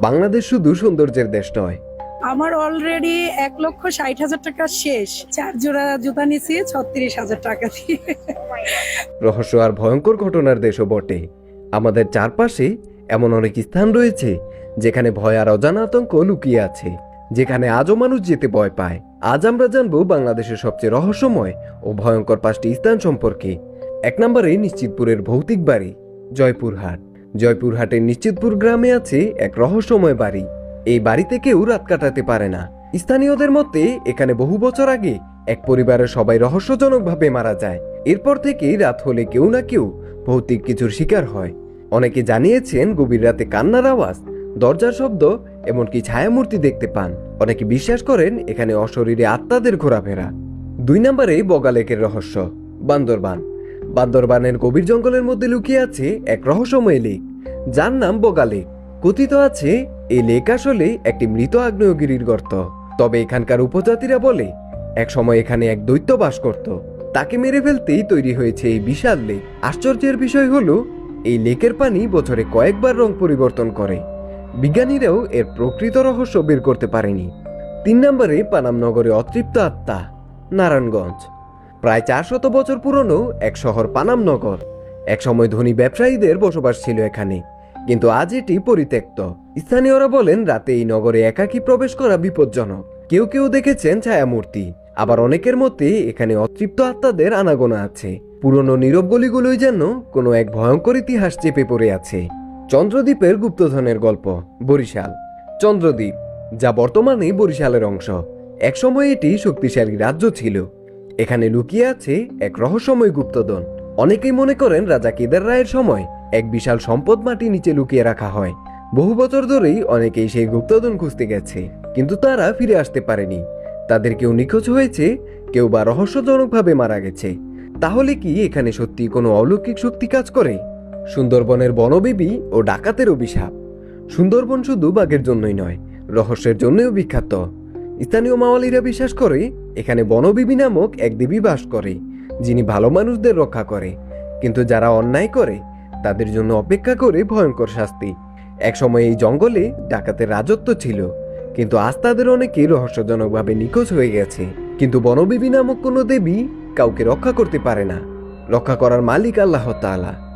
বাংলাদেশ শুধু সৌন্দর্যের দেশ নয়। আমার অলরেডি এক লক্ষ ষাট হাজার টাকা শেষ। চার জোড়া জুতা নিছি ছত্রিশ হাজার টাকা দিয়ে। রহস্য আর ভয়ঙ্কর ঘটনার দেশও বটে। আমাদের চারপাশে এমন অনেক স্থান রয়েছে যেখানে ভয় আর অজানা আতঙ্ক লুকিয়ে আছে। যেখানে আজও মানুষ যেতে ভয় পায়। আজ আমরা জানব বাংলাদেশের সবচেয়ে রহস্যময় ও ভয়ঙ্কর পাঁচটি স্থান সম্পর্কে। এক নম্বরে নিশ্চিতপুরের ভৌতিক বাড়ি জয়পুরহাট। জয়পুরহাটের নিশ্চিতপুর গ্রামে আছে এক রহস্যময় বাড়ি। এই বাড়িতে কেউ রাত কাটাতে পারে না। স্থানীয়দের মতে, এখানে বহু বছর আগে এক পরিবারের সবাই রহস্যজনকভাবে মারা যায়। এরপর থেকেই রাত হলে কেউ না কেউ ভৌতিক কিছুর শিকার হয়। অনেকে জানিয়েছেন, গভীর রাতে কান্নার আওয়াজ, দরজার শব্দ, এমনকি ছায়ামূর্তি দেখতে পান। অনেকে বিশ্বাস করেন, এখানে অশরীরে আত্মাদের ঘোরাফেরা। দুই নম্বরে বগালেকের রহস্য, বান্দরবান। বান্দরবানের গভীর জঙ্গলের মধ্যে লুকিয়ে আছে এক রহস্যময় লেক। যার নাম বগালেক কথিত আছে, এই লেক আসলে একটি মৃত আগ্নেয়গিরির গর্ত। তবে এখানকার উপজাতিরা বলে এক সময় এখানে এক দৈত্য বাস করত। তাকে মেরে ফেলতেই তৈরি হয়েছে এই বিশাল লেক। আশ্চর্যের বিষয় হলো, এই লেকের পানি বছরে কয়েকবার রং পরিবর্তন করে। বিজ্ঞানীরাও এর প্রকৃত রহস্য বের করতে পারেনি। তিন নম্বরে পানাম নগরে অতৃপ্ত আত্মা, নারায়ণগঞ্জ। প্রায় চারশত বছর পুরনো এক শহর পানাম নগর। একসময় ধনী ব্যবসায়ীদের বসবাস ছিল এখানে। কিন্তু আজ এটি পরিত্যক্ত। স্থানীয়রা বলেন, রাতে এই নগরে একাকী প্রবেশ করা বিপজ্জনক। কেউ কেউ দেখেছেন ছায়ামূর্তি। আবার অনেকের মতে, এখানে অতৃপ্ত আত্মাদের আনাগোনা আছে। পুরনো নীরব গলিগুলোই যেন কোনো এক ভয়ঙ্কর ইতিহাস চেপে পড়ে আছে। চন্দ্রদ্বীপের গুপ্তধনের গল্প, বরিশাল। চন্দ্রদ্বীপ, যা বর্তমানে বরিশালের অংশ। একসময় এটি শক্তিশালী রাজ্য ছিল। এখানে লুকিয়ে আছে এক রহস্যময় গুপ্তধন। অনেকেই মনে করেন, রাজা কেদার রায়ের সময় এক বিশাল সম্পদ মাটি নিচে লুকিয়ে রাখা হয়। বহু বছর ধরেই অনেকেই সেই গুপ্তধন খুঁজতে গেছে, কিন্তু তারা ফিরে আসতে পারেনি। তাদের কেউ নিখোঁজ হয়েছে, কেউ বা রহস্যজনকভাবে মারা গেছে। তাহলে কি এখানে সত্যি কোনো অলৌকিক শক্তি কাজ করে? সুন্দরবনের বনবেবী ও ডাকাতের অভিশাপ। সুন্দরবন শুধু বাঘের জন্যই নয়, রহস্যের জন্যও বিখ্যাত। স্থানীয় মাওয়ালিরা বিশ্বাস করে, এখানে বনবিবি নামক এক দেবী বাস করে, যিনি ভালো মানুষদের রক্ষা করে। কিন্তু যারা অন্যায় করে তাদের জন্য অপেক্ষা করে ভয়ঙ্কর শাস্তি। একসময় এই জঙ্গলে ডাকাতের রাজত্ব ছিল, কিন্তু আজ তাদের অনেকে রহস্যজনকভাবে নিখোঁজ হয়ে গেছে। কিন্তু বনবিবি নামক কোনো দেবী কাউকে রক্ষা করতে পারে না। রক্ষা করার মালিক আল্লাহ তাআলা।